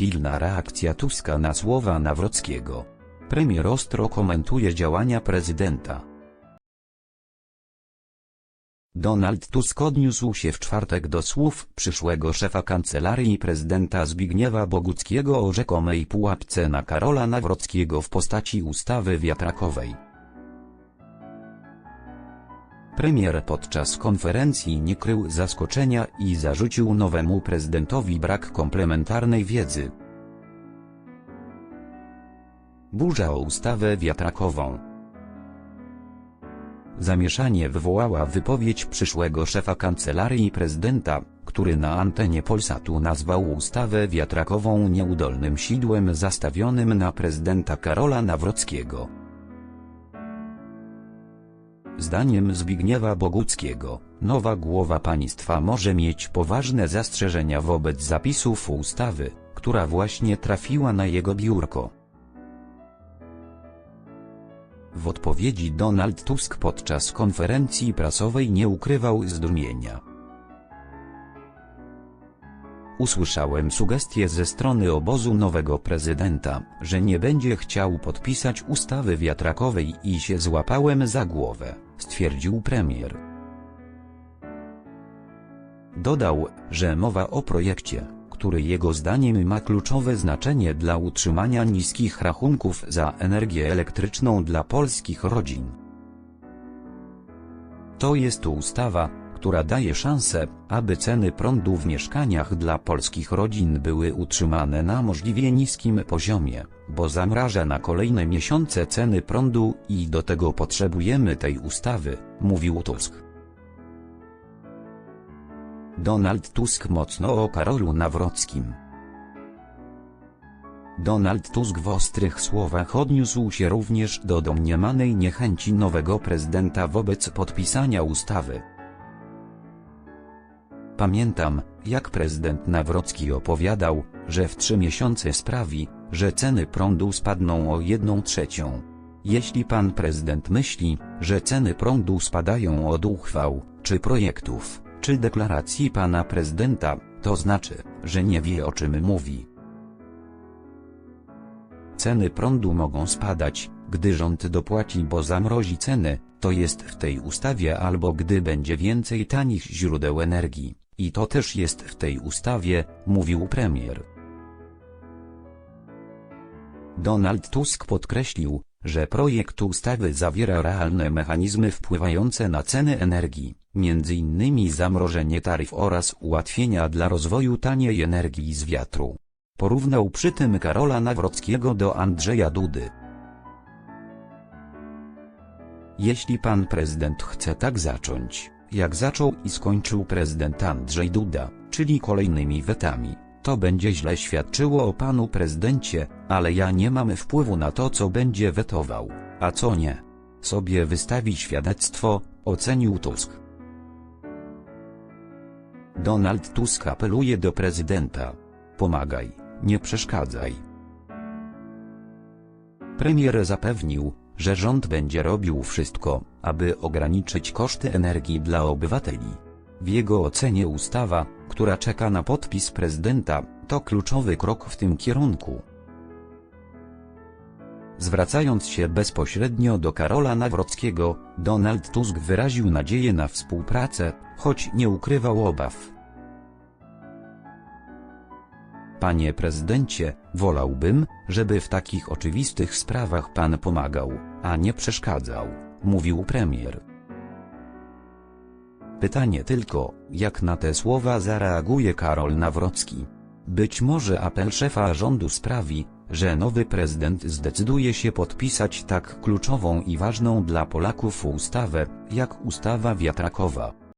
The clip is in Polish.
Pilna reakcja Tuska na słowa Nawrockiego. Premier ostro komentuje działania prezydenta. Donald Tusk odniósł się w czwartek do słów przyszłego szefa kancelarii prezydenta Zbigniewa Boguckiego o rzekomej pułapce na Karola Nawrockiego w postaci ustawy wiatrakowej. Premier podczas konferencji nie krył zaskoczenia i zarzucił nowemu prezydentowi brak komplementarnej wiedzy. Burza o ustawę wiatrakową. Zamieszanie wywołała wypowiedź przyszłego szefa kancelarii prezydenta, który na antenie Polsatu nazwał ustawę wiatrakową nieudolnym sidłem zastawionym na prezydenta Karola Nawrockiego. Zdaniem Zbigniewa Boguckiego, nowa głowa państwa może mieć poważne zastrzeżenia wobec zapisów ustawy, która właśnie trafiła na jego biurko. W odpowiedzi Donald Tusk podczas konferencji prasowej nie ukrywał zdumienia. Usłyszałem sugestie ze strony obozu nowego prezydenta, że nie będzie chciał podpisać ustawy wiatrakowej i się złapałem za głowę, stwierdził premier. Dodał, że mowa o projekcie, który jego zdaniem ma kluczowe znaczenie dla utrzymania niskich rachunków za energię elektryczną dla polskich rodzin. To jest ustawa, która daje szansę, aby ceny prądu w mieszkaniach dla polskich rodzin były utrzymane na możliwie niskim poziomie, bo zamraża na kolejne miesiące ceny prądu i do tego potrzebujemy tej ustawy, mówił Tusk. Donald Tusk mocno o Karolu Nawrockim. Donald Tusk w ostrych słowach odniósł się również do domniemanej niechęci nowego prezydenta wobec podpisania ustawy. Pamiętam, jak prezydent Nawrocki opowiadał, że w trzy miesiące sprawi, że ceny prądu spadną o jedną trzecią. Jeśli pan prezydent myśli, że ceny prądu spadają od uchwał, czy projektów, czy deklaracji pana prezydenta, to znaczy, że nie wie o czym mówi. Ceny prądu mogą spadać, gdy rząd dopłaci bo zamrozi ceny, to jest w tej ustawie albo gdy będzie więcej tanich źródeł energii, i to też jest w tej ustawie, mówił premier. Donald Tusk podkreślił, że projekt ustawy zawiera realne mechanizmy wpływające na ceny energii, m.in. zamrożenie taryf oraz ułatwienia dla rozwoju taniej energii z wiatru. Porównał przy tym Karola Nawrockiego do Andrzeja Dudy. Jeśli pan prezydent chce tak zacząć, jak zaczął i skończył prezydent Andrzej Duda, czyli kolejnymi wetami, to będzie źle świadczyło o panu prezydencie, ale ja nie mam wpływu na to co będzie wetował, a co nie. Sobie wystawi świadectwo, ocenił Tusk. Donald Tusk apeluje do prezydenta. Pomagaj, nie przeszkadzaj. Premier zapewnił, że rząd będzie robił wszystko, aby ograniczyć koszty energii dla obywateli. W jego ocenie ustawa, która czeka na podpis prezydenta, to kluczowy krok w tym kierunku. Zwracając się bezpośrednio do Karola Nawrockiego, Donald Tusk wyraził nadzieję na współpracę, choć nie ukrywał obaw. Panie prezydencie, wolałbym, żeby w takich oczywistych sprawach pan pomagał, a nie przeszkadzał, mówił premier. Pytanie tylko, jak na te słowa zareaguje Karol Nawrocki. Być może apel szefa rządu sprawi, że nowy prezydent zdecyduje się podpisać tak kluczową i ważną dla Polaków ustawę, jak ustawa wiatrakowa.